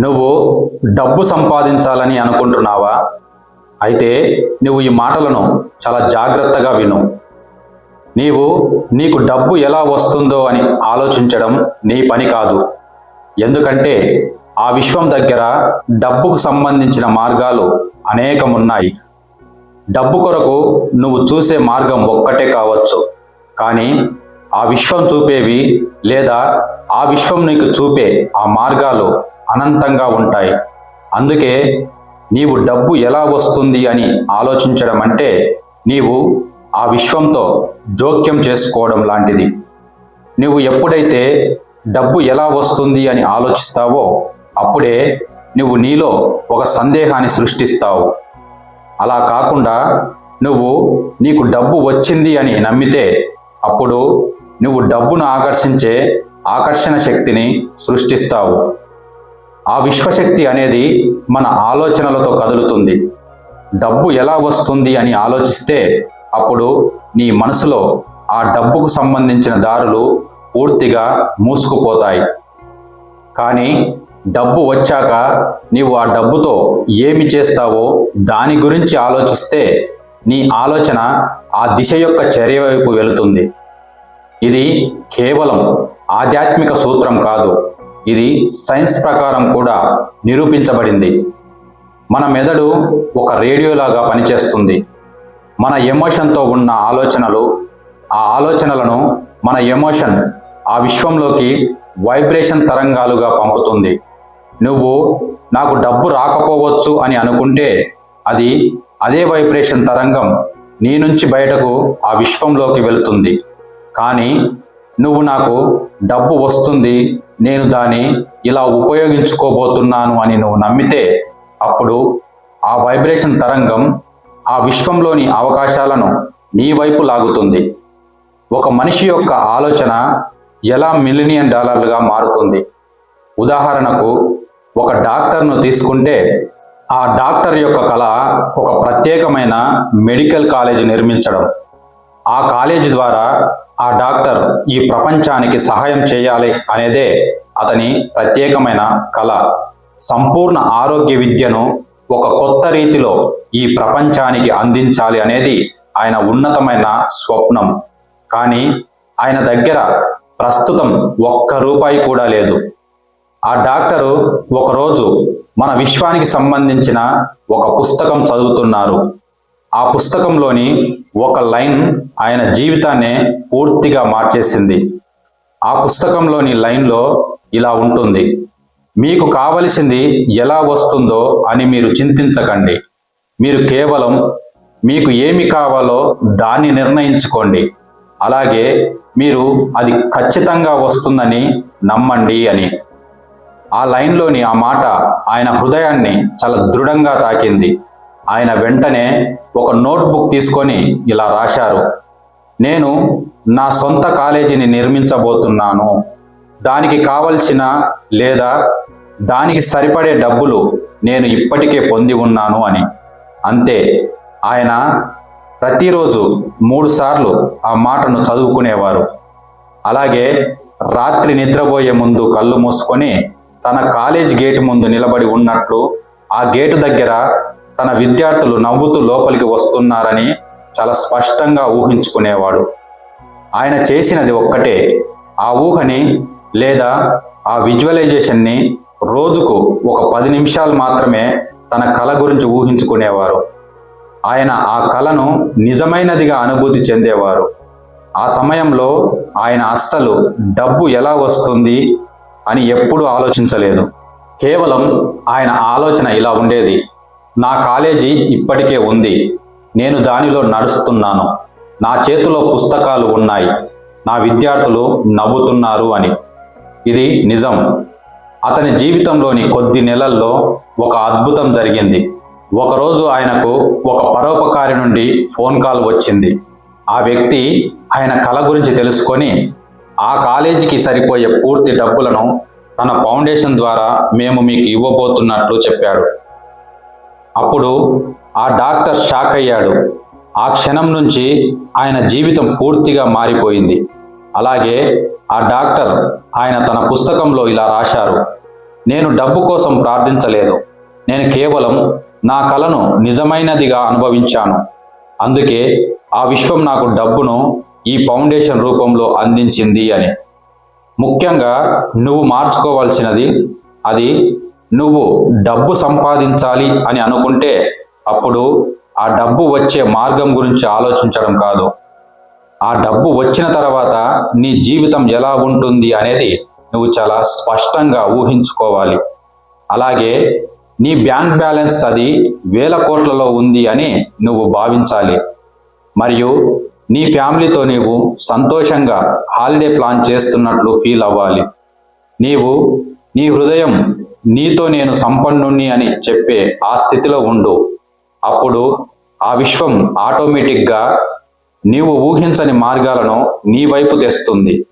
నువ్వు డబ్బు సంపాదించాలని అనుకుంటున్నావా? అయితే నువ్వు ఈ మాటలను చాలా జాగ్రత్తగా విను. నీవు నీకు డబ్బు ఎలా వస్తుందో అని ఆలోచించడం నీ పని కాదు. ఎందుకంటే ఆ విశ్వం దగ్గర డబ్బుకు సంబంధించిన మార్గాలు అనేకమున్నాయి. డబ్బు కొరకు నువ్వు చూసే మార్గం ఒక్కటే కావచ్చు. కానీ ఆ విశ్వం చూపేవి లేదా ఆ విశ్వం నీకు చూపే ఆ మార్గాలు అనంతంగా ఉంటాయి. అందుకే నీవు డబ్బు ఎలా వస్తుంది అని ఆలోచించడం అంటే నీవు ఆ విశ్వంతో జోక్యం చేసుకోవడం లాంటిది. నువ్వు ఎప్పుడైతే డబ్బు ఎలా వస్తుంది అని ఆలోచిస్తావో అప్పుడే నువ్వు నీలో ఒక సందేహాన్ని సృష్టిస్తావు. అలా కాకుండా నువ్వు నీకు డబ్బు వచ్చింది అని నమ్మితే అప్పుడు నువ్వు డబ్బును ఆకర్షించే ఆకర్షణ శక్తిని సృష్టిస్తావు. ఆ విశ్వశక్తి అనేది మన ఆలోచనలతో కదులుతుంది. డబ్బు ఎలా వస్తుంది అని ఆలోచిస్తే అప్పుడు నీ మనసులో ఆ డబ్బుకు సంబంధించిన దారులు పూర్తిగా మూసుకుపోతాయి. కానీ డబ్బు వచ్చాక నీవు ఆ డబ్బుతో ఏమి చేస్తావో దాని గురించి ఆలోచిస్తే నీ ఆలోచన ఆ దిశ యొక్క చర్య వైపు వెళుతుంది. ఇది కేవలం ఆధ్యాత్మిక సూత్రం కాదు. ఇది సైన్స్ ప్రకారం కూడా నిరూపించబడింది. మన మెదడు ఒక రేడియోలాగా పనిచేస్తుంది. మన ఎమోషన్తో ఉన్న ఆలోచనలు ఆ ఆలోచనలను మన ఎమోషన్ ఆ విశ్వంలోకి వైబ్రేషన్ తరంగాలుగా పంపుతుంది. నువ్వు నాకు డబ్బు రాకపోవచ్చు అని అనుకుంటే అది అదే వైబ్రేషన్ తరంగం నీ నుంచి బయటకు ఆ విశ్వంలోకి వెళుతుంది. కానీ నువ్వు నాకు డబ్బు వస్తుంది నేను దాన్ని ఇలా ఉపయోగించుకోబోతున్నాను అని నువ్వు నమ్మితే అప్పుడు ఆ వైబ్రేషన్ తరంగం ఆ విశ్వంలోని అవకాశాలను నీ వైపు లాగుతుంది. ఒక మనిషి యొక్క ఆలోచన ఎలా మిలినియన్ డాలర్లుగా మారుతుంది? ఉదాహరణకు ఒక డాక్టర్ను తీసుకుంటే ఆ డాక్టర్ యొక్క కళ ఒక ప్రత్యేకమైన మెడికల్ కాలేజ్ నిర్మించడం. ఆ కాలేజ్ ద్వారా ఆ డాక్టర్ ఈ ప్రపంచానికి సహాయం చేయాలి అనేదే అతని ప్రత్యేకమైన కళ. సంపూర్ణ ఆరోగ్య విద్యను ఒక కొత్త రీతిలో ఈ ప్రపంచానికి అందించాలి అనేది ఆయన ఉన్నతమైన స్వప్నం. కానీ ఆయన దగ్గర ప్రస్తుతం ఒక్క రూపాయి కూడా లేదు. ఆ డాక్టరు ఒకరోజు మన విశ్వానికి సంబంధించిన ఒక పుస్తకం చదువుతున్నారు. ఆ పుస్తకంలోని ఒక లైన్ ఆయన జీవితాన్నే పూర్తిగా మార్చేసింది. ఆ పుస్తకంలోని లైన్లో ఇలా ఉంటుంది. మీకు కావలసింది ఎలా వస్తుందో అని మీరు చింతించకండి. మీరు కేవలం మీకు ఏమి కావాలో దాన్ని నిర్ణయించుకోండి. అలాగే మీరు అది ఖచ్చితంగా వస్తుందని నమ్మండి అని. ఆ లైన్లోని ఆ మాట ఆయన హృదయాన్ని చాలా దృఢంగా తాకింది. ఆయన వెంటనే ఒక నోట్బుక్ తీసుకొని ఇలా రాశారు. నేను నా సొంత కాలేజీని నిర్మించబోతున్నాను. దానికి కావలసిన లేదా దానికి సరిపడే డబ్బులు నేను ఇప్పటికే పొంది ఉన్నాను అని. అంతే. ఆయన ప్రతిరోజు మూడు సార్లు ఆ మాటను చదువుకునేవారు. అలాగే రాత్రి నిద్రపోయే ముందు కళ్ళు మూసుకొని తన కాలేజ్ గేటు ముందు నిలబడి ఉన్నట్లు ఆ గేటు దగ్గర తన విద్యార్థులు నవ్వుతూ లోపలికి వస్తున్నారని చాలా స్పష్టంగా ఊహించుకునేవాడు. ఆయన చేసినది ఒక్కటే. ఆ ఊహని లేదా ఆ విజువలైజేషన్ని రోజుకు ఒక పది నిమిషాలు మాత్రమే తన కళ గురించి ఊహించుకునేవారు. ఆయన ఆ కళను నిజమైనదిగా అనుభూతి చెందేవారు. ఆ సమయంలో ఆయన అస్సలు డబ్బు ఎలా వస్తుంది అని ఎప్పుడూ ఆలోచించలేదు. కేవలం ఆయన ఆలోచన ఇలా ఉండేది. నా కాలేజీ ఇప్పటికే ఉంది. నేను దానిలో నడుస్తున్నాను. నా చేతిలో పుస్తకాలు ఉన్నాయి. నా విద్యార్థులు నవ్వుతున్నారు అని. ఇది నిజం. అతని జీవితంలోని కొద్ది నెలల్లో ఒక అద్భుతం జరిగింది. ఒకరోజు ఆయనకు ఒక పరోపకారి నుండి ఫోన్ కాల్ వచ్చింది. ఆ వ్యక్తి ఆయన కళ గురించి తెలుసుకొని ఆ కాలేజీకి సరిపోయే పూర్తి డబ్బులను తన ఫౌండేషన్ ద్వారా మేము మీకు ఇవ్వబోతున్నట్లు చెప్పాడు. అప్పుడు ఆ డాక్టర్ షాక్ అయ్యాడు. ఆ క్షణం నుంచి ఆయన జీవితం పూర్తిగా మారిపోయింది. అలాగే ఆ డాక్టర్ ఆయన తన పుస్తకంలో ఇలా రాశారు. నేను డబ్బు కోసం ప్రార్థించలేదు. నేను కేవలం నా కలను నిజమైనదిగా అనుభవించాను. అందుకే ఆ విశ్వం నాకు డబ్బును ఈ ఫౌండేషన్ రూపంలో అందించింది అని. ముఖ్యంగా నువ్వు మార్చుకోవాల్సినది అది నువ్వు డబ్బు సంపాదించాలి అని అనుకుంటే అప్పుడు ఆ డబ్బు వచ్చే మార్గం గురించి ఆలోచించడం కాదు. ఆ డబ్బు వచ్చిన తర్వాత నీ జీవితం ఎలా ఉంటుంది అనేది నువ్వు చాలా స్పష్టంగా ఊహించుకోవాలి. అలాగే నీ బ్యాంక్ బ్యాలెన్స్ అది వేల కోట్లలో ఉంది అని నువ్వు భావించాలి. మరియు నీ ఫ్యామిలీతో నీవు సంతోషంగా హాలిడే ప్లాన్ చేస్తున్నట్లు ఫీల్ అవ్వాలి. నీవు నీ హృదయం నీతో నేను సంపన్నుణ్ణి అని చెప్పే ఆ స్థితిలో ఉండు. అప్పుడు ఆ విశ్వం ఆటోమేటిక్గా నీవు ఊహించని మార్గాలను నీ వైపు తెస్తుంది.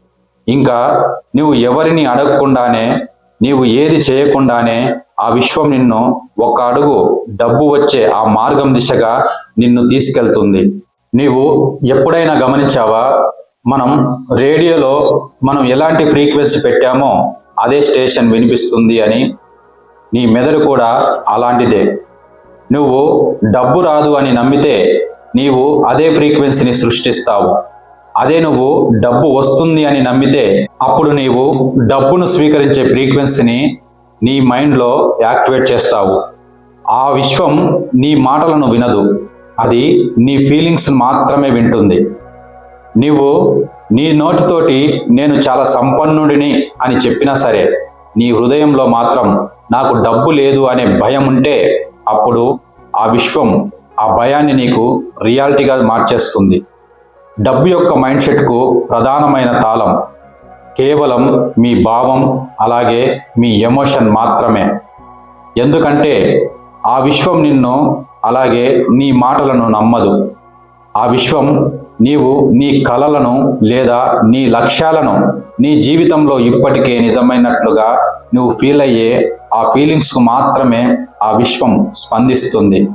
ఇంకా నీవు ఎవరిని అడగకుండానే నీవు ఏది చేయకుండానే ఆ విశ్వం నిన్ను ఒక అడుగు డబ్బు వచ్చే ఆ మార్గం దిశగా నిన్ను తీసుకెళ్తుంది. నీవు ఎప్పుడైనా గమనించావా? మనం రేడియోలో మనం ఎలాంటి ఫ్రీక్వెన్సీ పెట్టామో అదే స్టేషన్ వినిపిస్తుంది అని నీ మెదడు కూడా అలాంటిదే. నువ్వు డబ్బు రాదు అని నమ్మితే నీవు అదే ఫ్రీక్వెన్సీని సృష్టిస్తావు. అదే నువ్వు డబ్బు వస్తుంది అని నమ్మితే అప్పుడు నీవు డబ్బును స్వీకరించే ఫ్రీక్వెన్సీని నీ మైండ్లో యాక్టివేట్ చేస్తావు. ఆ విశ్వం నీ మాటలను వినదు. అది నీ ఫీలింగ్స్ మాత్రమే వింటుంది. నీవు నీ నోటితోటి నేను చాలా సంపన్నుడిని అని చెప్పినా సరే నీ హృదయంలో మాత్రం నాకు డబ్బు లేదు అనే భయం ఉంటే అప్పుడు ఆ విశ్వం ఆ భయాన్ని నీకు రియాలిటీగా మార్చేస్తుంది. డబ్బు యొక్క మైండ్ సెట్కు ప్రధానమైన తాళం. కేవలం మీ భావం అలాగే మీ ఎమోషన్ మాత్రమే. ఎందుకంటే ఆ విశ్వం నిన్ను అలాగే నీ మాటలను నమ్మదు. ఆ విశ్వం నీవు నీ కలలను లేదా నీ లక్ష్యాలను నీ జీవితంలో ఇప్పటికే నిజమైనట్లుగా నువ్వు ఫీల్ అయ్యే ఆ ఫీలింగ్స్కు మాత్రమే ఆ విశ్వం స్పందిస్తుంది.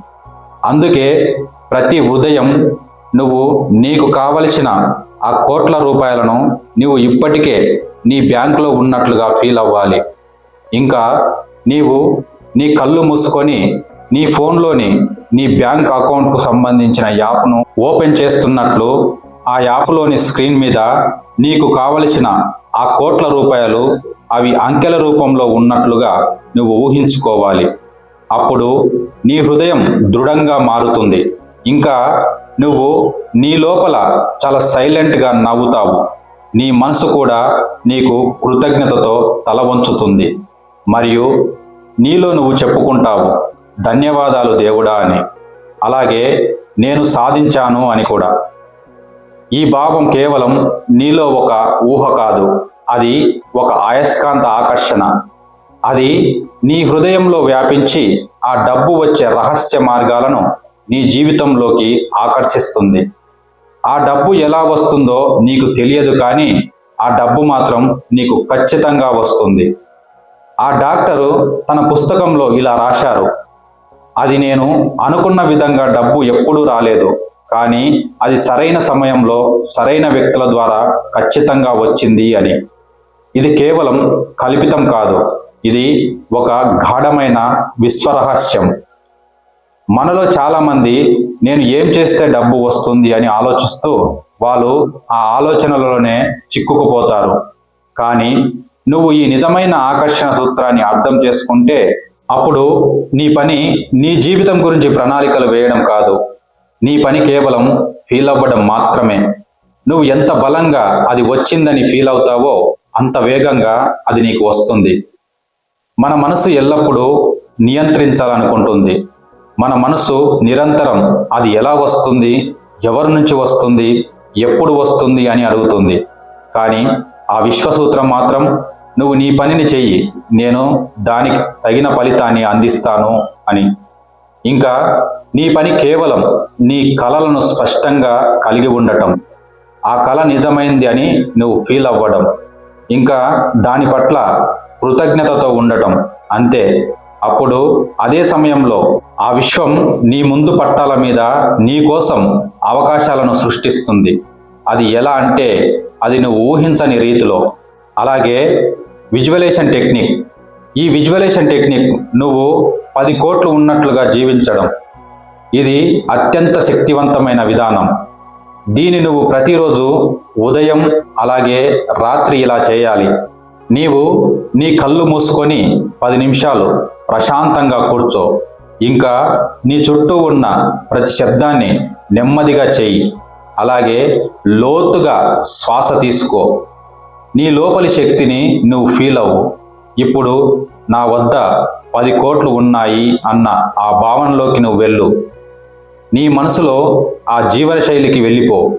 అందుకే ప్రతి ఉదయం నువ్వు నీకు కావలసిన ఆ కోట్ల రూపాయలను నీవు ఇప్పటికే నీ బ్యాంకులో ఉన్నట్లుగా ఫీల్ అవ్వాలి. ఇంకా నీవు నీ కళ్ళు మూసుకొని నీ ఫోన్లోని నీ బ్యాంక్ అకౌంట్కు సంబంధించిన యాప్ను ఓపెన్ చేస్తున్నట్లు ఆ యాప్లోని స్క్రీన్ మీద నీకు కావలసిన ఆ కోట్ల రూపాయలు అవి అంకెల రూపంలో ఉన్నట్లుగా నువ్వు ఊహించుకోవాలి. అప్పుడు నీ హృదయం దృఢంగా మారుతుంది. ఇంకా నువ్వు నీ లోపల చాలా సైలెంట్గా నవ్వుతావు. నీ మనసు కూడా నీకు కృతజ్ఞతతో తల వంచుతుంది. మరియు నీలో నువ్వు చెప్పుకుంటావు. ధన్యవాదాలు దేవుడా అని. అలాగే నేను సాధించాను అని కూడా. ఈ భావం కేవలం నీలో ఒక ఊహ కాదు. అది ఒక అయస్కాంత ఆకర్షణ. అది నీ హృదయంలో వ్యాపించి ఆ డబ్బు వచ్చే రహస్య మార్గాలను నీ జీవితంలోకి ఆకర్షిస్తుంది. ఆ డబ్బు ఎలా వస్తుందో నీకు తెలియదు కానీ ఆ డబ్బు మాత్రం నీకు ఖచ్చితంగా వస్తుంది. ఆ డాక్టరు తన పుస్తకంలో ఇలా రాశారు. అది నేను అనుకున్న విధంగా డబ్బు ఎప్పుడూ రాలేదు. కానీ అది సరైన సమయంలో సరైన వ్యక్తుల ద్వారా ఖచ్చితంగా వచ్చింది అని. ఇది కేవలం కల్పితం కాదు. ఇది ఒక గాఢమైన విశ్వరహస్యం. మనలో చాలామంది నేను ఏం చేస్తే డబ్బు వస్తుంది అని ఆలోచిస్తూ వాళ్ళు ఆ ఆలోచనలలోనే చిక్కుకుపోతారు. కానీ నువ్వు ఈ నిజమైన ఆకర్షణ సూత్రాన్ని అర్థం చేసుకుంటే అప్పుడు నీ పని నీ జీవితం గురించి ప్రణాళికలు వేయడం కాదు. నీ పని కేవలం ఫీల్ అవ్వడం మాత్రమే. నువ్వు ఎంత బలంగా అది వచ్చిందని ఫీల్ అవుతావో అంత వేగంగా అది నీకు వస్తుంది. మన మనసు ఎల్లప్పుడూ నియంత్రించాలనుకుంటుంది. మన మనసు నిరంతరం అది ఎలా వస్తుంది ఎవరి నుంచి వస్తుంది ఎప్పుడు వస్తుంది అని అడుగుతుంది. కానీ ఆ విశ్వసూత్రం మాత్రం నువ్వు నీ పనిని చెయ్యి. నేను దానికి తగిన ఫలితాన్ని అందిస్తాను అని. ఇంకా నీ పని కేవలం నీ కలలను స్పష్టంగా కలిగి ఉండటం. ఆ కళ నిజమైంది అని నువ్వు ఫీల్ అవ్వడం. ఇంకా దాని పట్ల కృతజ్ఞతతో ఉండటం. అంతే. అప్పుడు అదే సమయంలో ఆ విశ్వం నీ ముందు పట్టాల మీద నీ కోసం అవకాశాలను సృష్టిస్తుంది. అది ఎలా అంటే అది నువ్వు ఊహించని రీతిలో. అలాగే విజువలేషన్ టెక్నిక్. ఈ విజువలైజేషన్ టెక్నిక్ నువ్వు పది కోట్లు ఉన్నట్లుగా జీవించడం. ఇది అత్యంత శక్తివంతమైన విధానం. దీని నువ్వు ప్రతిరోజు ఉదయం అలాగే రాత్రి ఇలా చేయాలి. నీవు నీ కళ్ళు మూసుకొని పది నిమిషాలు ప్రశాంతంగా కూర్చో. ఇంకా నీ చుట్టూ ఉన్న ప్రతి శబ్దాన్ని నెమ్మదిగా చేయి. అలాగే లోతుగా శ్వాస తీసుకో. నీ లోపలి శక్తిని నువ్వు ఫీల్ అవ్వు. ఇప్పుడు నా వద్ద పది కోట్లు ఉన్నాయి అన్న ఆ భావనలోకి నువ్వు వెళ్ళు. నీ మనసులో ఆ జీవనశైలికి వెళ్ళిపో.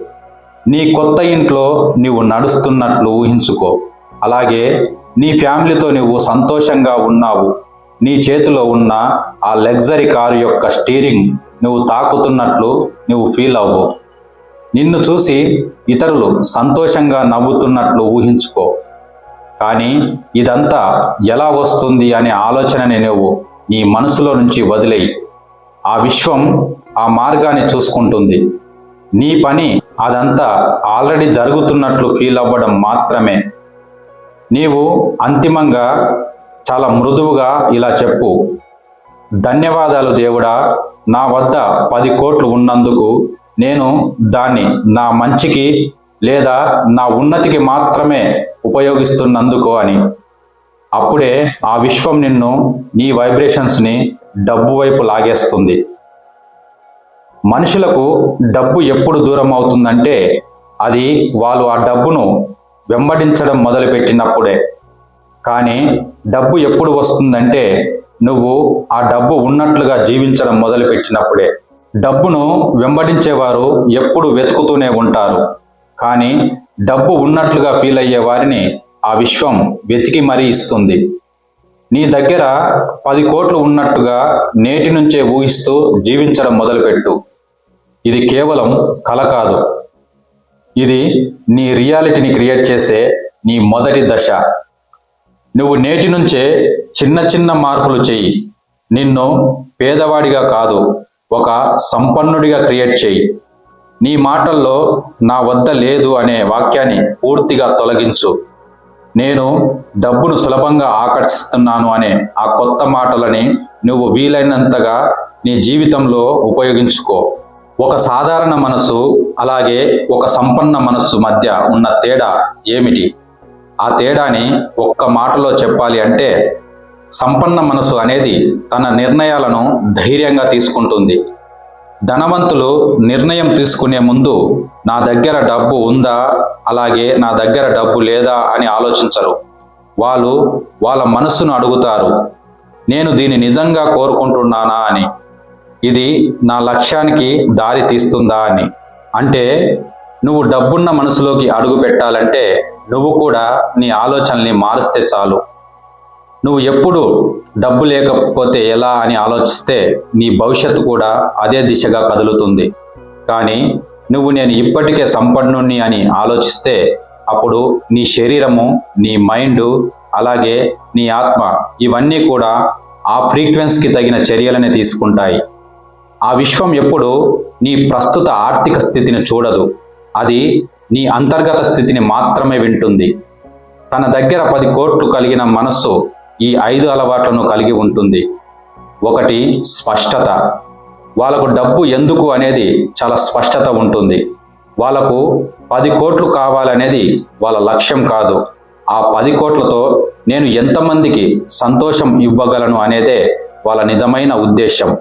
నీ కొత్త ఇంట్లో నువ్వు నడుస్తున్నట్లు ఊహించుకో. అలాగే నీ ఫ్యామిలీతో నువ్వు సంతోషంగా ఉన్నావు. నీ చేతిలో ఉన్న ఆ లగ్జరీ కారు యొక్క స్టీరింగ్ నువ్వు తాకుతున్నట్లు నువ్వు ఫీల్ అవ్వు. నిన్ను చూసి ఇతరులు సంతోషంగా నవ్వుతున్నట్లు ఊహించుకో. కానీ ఇదంతా ఎలా వస్తుంది అనే ఆలోచనని నువ్వు నీ మనసులో నుంచి వదిలేయి. ఆ విశ్వం ఆ మార్గాన్ని చూసుకుంటుంది. నీ పని అదంతా ఆల్రెడీ జరుగుతున్నట్లు ఫీల్ అవ్వడం మాత్రమే. నీవు అంతిమంగా చాలా మృదువుగా ఇలా చెప్పు. ధన్యవాదాలు దేవుడా నా వద్ద పది కోట్లు ఉన్నందుకు నేను దాన్ని నా మంచికి లేదా నా ఉన్నతికి మాత్రమే ఉపయోగిస్తున్నందుకు అని. అప్పుడే ఆ విశ్వం నిన్ను నీ వైబ్రేషన్స్ని డబ్బు వైపు లాగేస్తుంది. మనుషులకు డబ్బు ఎప్పుడు దూరం అవుతుందంటే అది వాళ్ళు ఆ డబ్బును వెంబడించడం మొదలుపెట్టినప్పుడే. కానీ డబ్బు ఎప్పుడు వస్తుందంటే నువ్వు ఆ డబ్బు ఉన్నట్లుగా జీవించడం మొదలుపెట్టినప్పుడే. డబ్బును వెంబడించేవారు ఎప్పుడు వెతుకుతూనే ఉంటారు. కానీ డబ్బు ఉన్నట్లుగా ఫీల్ అయ్యే వారిని ఆ విశ్వం వెతికి మరీ ఇస్తుంది. నీ దగ్గర పది కోట్లు ఉన్నట్టుగా నేటి నుంచే ఊహిస్తూ జీవించడం మొదలుపెట్టు. ఇది కేవలం కల కాదు. ఇది నీ రియాలిటీని క్రియేట్ చేసే నీ మొదటి దశ. నువ్వు నేటి నుంచే చిన్న చిన్న మార్పులు చెయ్యి. నిన్ను పేదవాడిగా కాదు ఒక సంపన్నుడిగా క్రియేట్ చెయ్యి నీ మాటల్లో నా వద్ద లేదు అనే వాక్యాన్ని పూర్తిగా తొలగించు. నేను డబ్బును సులభంగా ఆకర్షిస్తున్నాను అనే ఆ కొత్త మాటలని నువ్వు వీలైనంతగా నీ జీవితంలో ఉపయోగించుకో. ఒక సాధారణ మనసు అలాగే ఒక సంపన్న మనస్సు మధ్య ఉన్న తేడా ఏమిటి? ఆ తేడాని ఒక్క మాటలో చెప్పాలి అంటే సంపన్న మనసు అనేది తన నిర్ణయాలను ధైర్యంగా తీసుకుంటుంది. ధనవంతులు నిర్ణయం తీసుకునే ముందు నా దగ్గర డబ్బు ఉందా అలాగే నా దగ్గర డబ్బు లేదా అని ఆలోచించరు. వాళ్ళు వాళ్ళ మనస్సును అడుగుతారు నేను దీన్ని నిజంగా కోరుకుంటున్నానా? అని. ఇది నా లక్ష్యానికి దారి తీస్తుందా? అని. అంటే నువ్వు డబ్బున్న మనసులోకి అడుగు పెట్టాలంటే నువ్వు కూడా నీ ఆలోచనల్ని మారిస్తే చాలు. నువ్వు ఎప్పుడు డబ్బు లేకపోతే ఎలా అని ఆలోచిస్తే నీ భవిష్యత్తు కూడా అదే దిశగా కదులుతుంది. కానీ నువ్వు నేను ఇప్పటికే సంపన్నుణ్ణి అని ఆలోచిస్తే అప్పుడు నీ శరీరము నీ మైండ్ అలాగే నీ ఆత్మ ఇవన్నీ కూడా ఆ ఫ్రీక్వెన్స్కి తగిన చర్యలని తీసుకుంటాయి. ఆ విశ్వం ఎప్పుడు నీ ప్రస్తుత ఆర్థిక స్థితిని చూడదు. అది నీ అంతర్గత స్థితిని మాత్రమే వింటుంది. తన దగ్గర పది కోట్లు కలిగిన మనస్సు ఈ ఐదు అలవాట్లను కలిగి ఉంటుంది. ఒకటి స్పష్టత. వాళ్ళకు డబ్బు ఎందుకు అనేది చాలా స్పష్టత ఉంటుంది. వాళ్ళకు పది కోట్లు కావాలనేది వాళ్ళ లక్ష్యం కాదు. ఆ పది కోట్లతో నేను ఎంతమందికి సంతోషం ఇవ్వగలను అనేదే వాళ్ళ నిజమైన ఉద్దేశం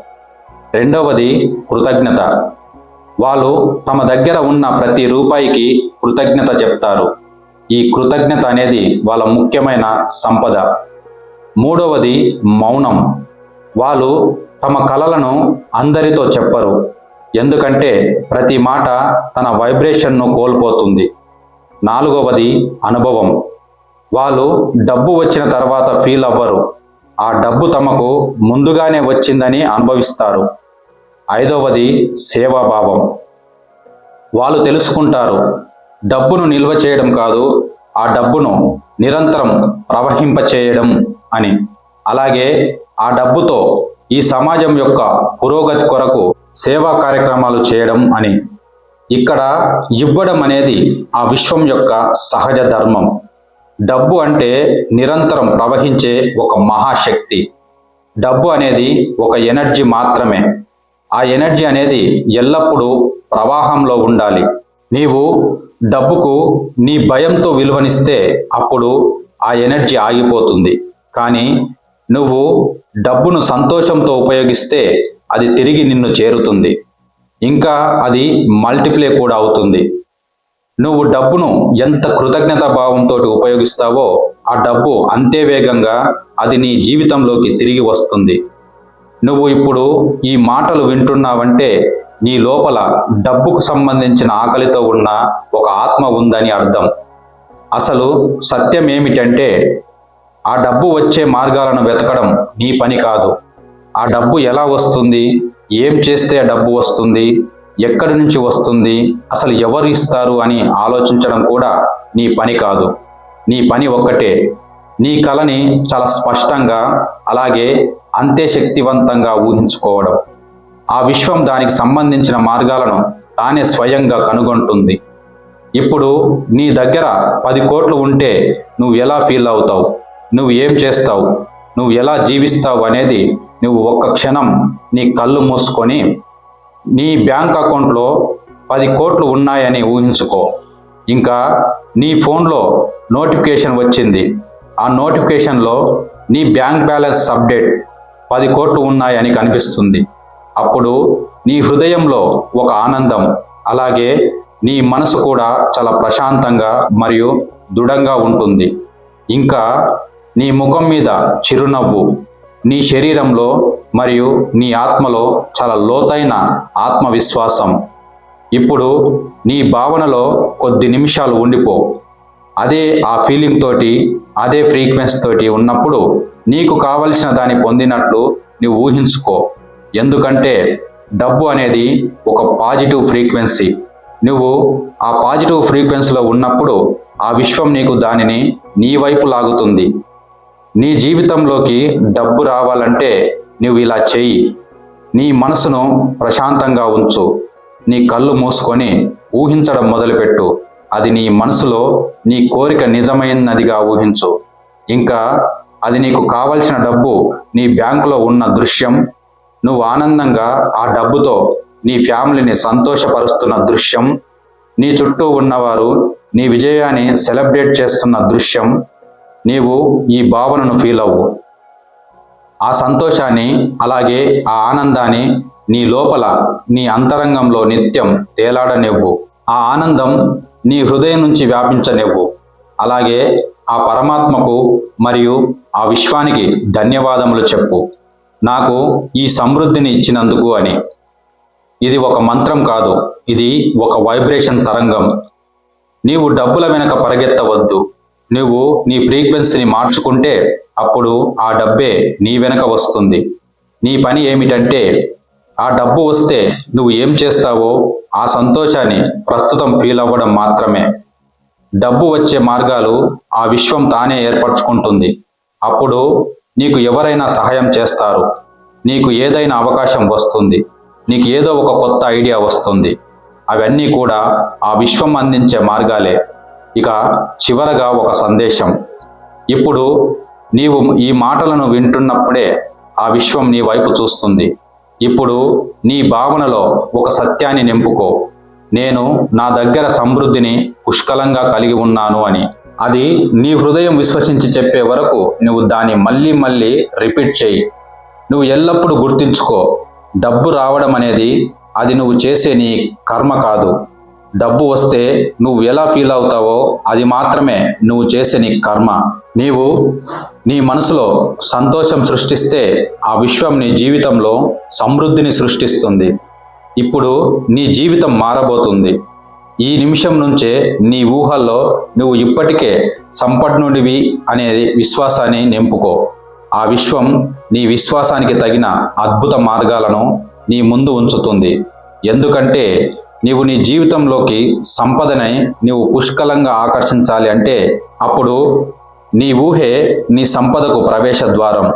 రెండవది కృతజ్ఞత. వాళ్ళు తమ దగ్గర ఉన్న ప్రతి రూపాయికి కృతజ్ఞత చెప్తారు. ఈ కృతజ్ఞత అనేది వాళ్ళ ముఖ్యమైన సంపద. మూడవది మౌనం. వాళ్ళు తమ కలలను అందరితో చెప్పరు. ఎందుకంటే ప్రతి మాట తన వైబ్రేషన్ను కోల్పోతుంది. నాలుగవది అనుభవం. వాళ్ళు డబ్బు వచ్చిన తర్వాత ఫీల్ అవ్వరు. ఆ డబ్బు తమకు ముందుగానే వచ్చిందని అనుభవిస్తారు. ఐదవది సేవాభావం. వాళ్ళు తెలుసుకుంటారు డబ్బును నిల్వ చేయడం కాదు ఆ డబ్బును నిరంతరం ప్రవహింపచేయడం అని. అలాగే ఆ డబ్బుతో ఈ సమాజం యొక్క పురోగతి కొరకు సేవా కార్యక్రమాలు చేయడం అని. ఇక్కడ ఇవ్వడం అనేది ఆ విశ్వం యొక్క సహజ ధర్మం. డబ్బు అంటే నిరంతరం ప్రవహించే ఒక మహాశక్తి. డబ్బు అనేది ఒక ఎనర్జీ మాత్రమే. ఆ ఎనర్జీ అనేది ఎల్లప్పుడూ ప్రవాహంలో ఉండాలి. నీవు డబ్బుకు నీ భయంతో విలువనిస్తే అప్పుడు ఆ ఎనర్జీ ఆగిపోతుంది. కానీ నువ్వు డబ్బును సంతోషంతో ఉపయోగిస్తే అది తిరిగి నిన్ను చేరుతుంది. ఇంకా అది మల్టిప్లే కూడా అవుతుంది. నువ్వు డబ్బును ఎంత కృతజ్ఞత భావంతో ఉపయోగిస్తావో ఆ డబ్బు అంతే వేగంగా అది నీ జీవితంలోకి తిరిగి వస్తుంది. నువ్వు ఇప్పుడు ఈ మాటలు వింటున్నావంటే నీ లోపల డబ్బుకు సంబంధించిన ఆకలితో ఉన్న ఒక ఆత్మ ఉందని అర్థం. అసలు సత్యం ఏమిటంటే ఆ డబ్బు వచ్చే మార్గాలను వెతకడం నీ పని కాదు. ఆ డబ్బు ఎలా వస్తుంది? ఏం చేస్తే ఆ డబ్బు వస్తుంది? ఎక్కడి నుంచి వస్తుంది? అసలు ఎవరు ఇస్తారు అని ఆలోచించడం కూడా నీ పని కాదు. నీ పని ఒక్కటే. నీ కళని చాలా స్పష్టంగా అలాగే అంతే శక్తివంతంగా ఊహించుకోవడం. ఆ విశ్వం దానికి సంబంధించిన మార్గాలను తానే స్వయంగా కనుగొంటుంది. ఇప్పుడు నీ దగ్గర పది కోట్లు ఉంటే నువ్వు ఎలా ఫీల్ అవుతావు? నువ్వు ఏం చేస్తావు? నువ్వు ఎలా జీవిస్తావు అనేది నువ్వు ఒక్క క్షణం నీ కళ్ళు మూసుకొని నీ బ్యాంక్ అకౌంట్లో పది కోట్లు ఉన్నాయని ఊహించుకో. ఇంకా నీ ఫోన్లో నోటిఫికేషన్ వచ్చింది. ఆ నోటిఫికేషన్లో నీ బ్యాంక్ బ్యాలెన్స్ అప్డేట్ పది కోట్లు ఉన్నాయని కనిపిస్తుంది. అప్పుడు నీ హృదయంలో ఒక ఆనందం అలాగే నీ మనసు కూడా చాలా ప్రశాంతంగా మరియు దృఢంగా ఉంటుంది. ఇంకా నీ ముఖం మీద చిరునవ్వు నీ శరీరంలో మరియు నీ ఆత్మలో చాలా లోతైన ఆత్మవిశ్వాసం. ఇప్పుడు నీ భావనలో కొద్ది నిమిషాలు ఉండిపో. అదే ఆ ఫీలింగ్ తోటి అదే ఫ్రీక్వెన్సీ తోటి ఉన్నప్పుడు నీకు కావలసిన దాన్ని పొందినట్లు నువ్వు ఊహించుకో. ఎందుకంటే డబ్బు అనేది ఒక పాజిటివ్ ఫ్రీక్వెన్సీ నువ్వు ఆ పాజిటివ్ ఫ్రీక్వెన్సీలో ఉన్నప్పుడు ఆ విశ్వం నీకు దానిని నీ వైపు లాగుతుంది. నీ జీవితంలోకి డబ్బు రావాలంటే నువ్వు ఇలా చెయ్యి. నీ మనసును ప్రశాంతంగా ఉంచు. నీ కళ్ళు మూసుకొని ఊహించడం మొదలుపెట్టు. అది నీ మనసులో నీ కోరిక నిజమైనదిగా ఊహించు. ఇంకా అది నీకు కావలసిన డబ్బు నీ బ్యాంకులో ఉన్న దృశ్యం నువ్వు ఆనందంగా ఆ డబ్బుతో నీ ఫ్యామిలీని సంతోషపరుస్తున్న దృశ్యం నీ చుట్టూ ఉన్నవారు నీ విజయాన్ని సెలబ్రేట్ చేస్తున్న దృశ్యం నీవు ఈ భావనను ఫీల్ అవ్వు. ఆ సంతోషాన్ని అలాగే ఆ ఆనందాన్ని నీ లోపల నీ అంతరంగంలో నిత్యం తేలాడనివ్వు. ఆ ఆనందం నీ హృదయం నుంచి వ్యాపించనివ్వు. అలాగే ఆ పరమాత్మకు మరియు ఆ విశ్వానికి ధన్యవాదములు చెప్పు. నాకు ఈ సమృద్ధిని ఇచ్చినందుకు అని. ఇది ఒక మంత్రం కాదు ఇది ఒక వైబ్రేషన్ తరంగం. నీవు డబ్బుల వెనక పరిగెత్తవద్దు. నువ్వు నీ ఫ్రీక్వెన్సీని మార్చుకుంటే అప్పుడు ఆ డబ్బే నీ వెనక వస్తుంది. నీ పని ఏమిటంటే ఆ డబ్బు వస్తే నువ్వు ఏం చేస్తావో ఆ సంతోషాన్ని ప్రస్తుతం ఫీల్ అవ్వడం మాత్రమే. డబ్బు వచ్చే మార్గాలు ఆ విశ్వం తానే ఏర్పరచుకుంటుంది. అప్పుడు నీకు ఎవరైనా సహాయం చేస్తారు. నీకు ఏదైనా అవకాశం వస్తుంది. నీకు ఏదో ఒక కొత్త ఐడియా వస్తుంది. అవన్నీ కూడా ఆ విశ్వం అందించే మార్గాలే. ఇక చివరగా ఒక సందేశం. ఇప్పుడు నీవు ఈ మాటలను వింటున్నప్పుడే ఆ విశ్వం నీ వైపు చూస్తుంది. ఇప్పుడు నీ భావనలో ఒక సత్యాన్ని నింపుకో. నేను నా దగ్గర సమృద్ధిని పుష్కలంగా కలిగి ఉన్నాను అని. అది నీ హృదయం విశ్వసించి చెప్పే వరకు నువ్వు దాన్ని మళ్ళీ మళ్ళీ రిపీట్ చేయి. నువ్వు ఎల్లప్పుడూ గుర్తించుకో డబ్బు రావడం అనేది అది నువ్వు చేసే నీ కర్మ కాదు. డబ్బు వస్తే నువ్వు ఎలా ఫీల్ అవుతావో అది మాత్రమే నువ్వు చేసే నీ కర్మ. నీవు నీ మనసులో సంతోషం సృష్టిస్తే ఆ విశ్వం నీ జీవితంలో సమృద్ధిని సృష్టిస్తుంది. ఇప్పుడు నీ జీవితం మారబోతుంది. ఈ నిమిషం నుంచే నీ ఊహల్లో నువ్వు ఇప్పటికే సంపన్నుడివి అనే విశ్వాసాన్ని నింపుకో. ఆ విశ్వం నీ విశ్వాసానికి తగిన అద్భుత మార్గాలను నీ ముందు ఉంచుతుంది. ఎందుకంటే నీవు నీ జీవితంలోకి సంపదని నీవు పుష్కలంగా ఆకర్షించాలి అంటే అప్పుడు నీ ఊహే నీ సంపదకు ప్రవేశ ద్వారం